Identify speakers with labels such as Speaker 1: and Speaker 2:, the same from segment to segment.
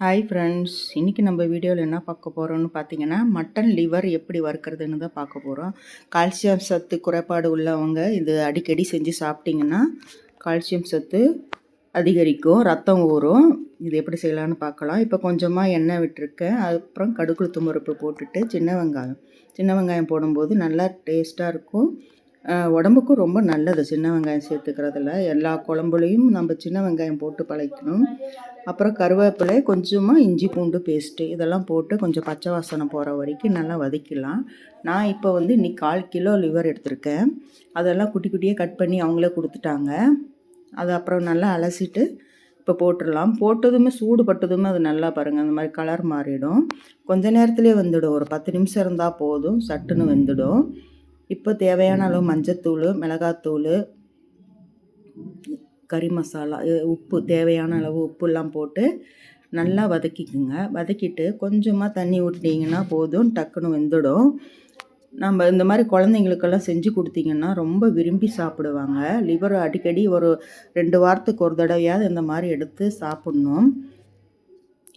Speaker 1: Hi friends இன்றைக்கி நம்ம வீடியோவில் என்ன பார்க்க போகிறோம்னு பார்த்தீங்கன்னா மட்டன் லிவர் எப்படி வறுக்கிறதுன்னு தான் பார்க்க போகிறோம் கால்சியம் சத்து குறைபாடு உள்ளவங்க இது அடிக்கடி செஞ்சு சாப்பிட்டிங்கன்னா கால்சியம் சத்து அதிகரிக்கும் ரத்தம் ஊறும். இது எப்படி செய்யலான்னு பார்க்கலாம். இப்போ கொஞ்சமாக எண்ணெய் விட்டுருக்கேன். அப்புறம் கடுகுளுத்து தும்பருப்பு போட்டுட்டு சின்ன வெங்காயம். சின்ன வெங்காயம் போடும்போது நல்லா டேஸ்ட்டாக இருக்கும். உடம்புக்கும் ரொம்ப நல்லது. சின்ன வெங்காயம் சேர்த்துக்கிறதுல. எல்லா குழம்புலையும் நம்ம சின்ன வெங்காயம் போட்டு பழக்கணும். அப்புறம் கருவேப்பிலை கொஞ்சமாக இஞ்சி பூண்டு பேஸ்ட்டு இதெல்லாம் போட்டு கொஞ்சம் பச்சை வாசனை போகிற வரைக்கும் நல்லா வதக்கிடலாம். நான் இப்போ வந்து இன்னைக்கு கால் கிலோ லிவர் எடுத்திருக்கேன். அதெல்லாம் குட்டி குட்டியாக கட் பண்ணி அவங்களே கொடுத்துட்டாங்க. அது அப்புறம் நல்லா அலசிட்டு இப்போ போட்டுடலாம். போட்டதுமே சூடு பட்டதுமே அது நல்லா பாருங்கள் அந்த மாதிரி கலர் மாறிடும். கொஞ்ச நேரத்துலேயே வந்துடும். ஒரு பத்து நிமிஷம் இருந்தால் போதும் சட்டுன்னு வெந்துடும். இப்போ தேவையான அளவு மஞ்சத்தூள் மிளகாத்தூள் கறி மசாலா உப்பு தேவையான அளவு உப்புலாம் போட்டு நல்லா வதக்கிக்குங்க. வதக்கிட்டு கொஞ்சமாக தண்ணி ஊற்றிட்டிங்கன்னா போதும் டக்குன்னு வெந்துடும். நம்ம இந்த மாதிரி குழந்தைங்களுக்கெல்லாம் செஞ்சு கொடுத்தீங்கன்னா ரொம்ப விரும்பி சாப்பிடுவாங்க. லிவர் அடிக்கடி ஒரு ரெண்டு வாரத்துக்கு ஒரு தடவையாவது இந்த மாதிரி எடுத்து சாப்பிட்ணும்.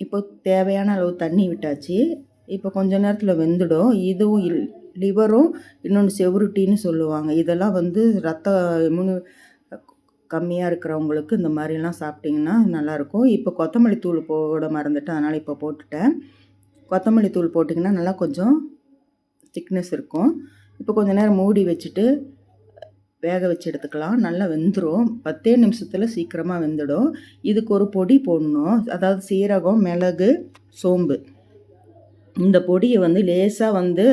Speaker 1: இப்போ தேவையான அளவு தண்ணி விட்டாச்சு. இப்போ கொஞ்ச நேரத்தில் வெந்துடும். இதுவும் இல் லிவரும் இன்னொன்று செவுருட்டின்னு சொல்லுவாங்க. இதெல்லாம் வந்து ரத்த இம்யூனி கம்மியாக இருக்கிறவங்களுக்கு இந்த மாதிரிலாம் சாப்பிட்டிங்கன்னா நல்லாயிருக்கும். இப்போ கொத்தமல்லி தூள் போட மறந்துட்டேன் அதனால் இப்போ போட்டுட்டேன். கொத்தமல்லி தூள் போட்டிங்கன்னா நல்லா கொஞ்சம் திக்னஸ் இருக்கும். இப்போ கொஞ்சம் நேரம் மூடி வச்சுட்டு வேக வச்சு எடுத்துக்கலாம். நல்லா வெந்துடும் பத்தே நிமிஷத்தில் சீக்கிரமாக வெந்துடும். இதுக்கு ஒரு பொடி போடணும். அதாவது சீரகம் மிளகு சோம்பு. இந்த பொடியை வந்து லேசாக வந்து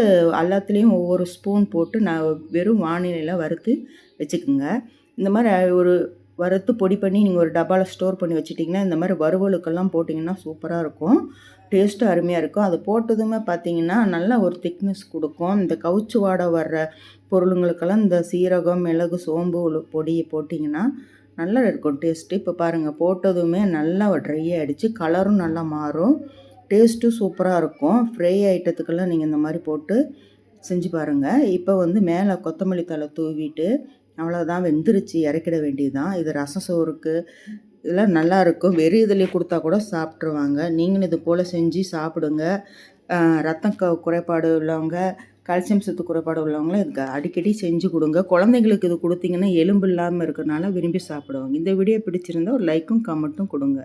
Speaker 1: எல்லாத்துலேயும் ஒவ்வொரு ஸ்பூன் போட்டு நான் வெறும் வானிலையில் வறுத்து வச்சுக்கோங்க. இந்த மாதிரி ஒரு வறுத்து பொடி பண்ணி நீங்கள் ஒரு டப்பாவில் ஸ்டோர் பண்ணி வச்சுட்டிங்கன்னா இந்த மாதிரி வறுவலுக்கெல்லாம் போட்டிங்கன்னா சூப்பராக இருக்கும். டேஸ்ட்டும் அருமையாக இருக்கும். அது போட்டதுமே பார்த்தீங்கன்னா நல்லா ஒரு திக்னஸ் கொடுக்கும். இந்த கவுச்சு வாடை வர்ற பொருளுங்களுக்கெல்லாம் இந்த சீரகம் மிளகு சோம்பு உள்ள பொடியை போட்டிங்கன்னா நல்லா இருக்கும் டேஸ்ட்டு. இப்போ பாருங்கள் போட்டதுமே நல்லா ட்ரை ஆகிடுச்சு கலரும் நல்லா மாறும். டேஸ்ட்டும் சூப்பராக இருக்கும். ஃப்ரை ஐட்டத்துக்கெல்லாம் நீங்கள் இந்த மாதிரி போட்டு செஞ்சு பாருங்கள் இப்போ வந்து மேலே கொத்தமல்லி தழை தூவிட்டு அவ்வளோதான் வெந்துருச்சு இறக்கிட வேண்டியதுதான். இது ரசம் சோறுக்கு இதெல்லாம் நல்லாயிருக்கும் வெறும் இதுலேயே கொடுத்தா கூட சாப்பிட்ருவாங்க நீங்களும் இது போல் செஞ்சு சாப்பிடுங்க. ரத்தம் க குறைபாடு உள்ளவங்க கால்சியம் சத்து குறைபாடு உள்ளவங்களும் இதுக்கு அடிக்கடி செஞ்சு கொடுங்க. குழந்தைங்களுக்கு இது கொடுத்தீங்கன்னா எலும்பு இல்லாமல் இருக்கிறனால விரும்பி சாப்பிடுவாங்க. இந்த வீடியோ பிடிச்சிருந்தா ஒரு லைக்கும் கமெண்ட்டும் கொடுங்க.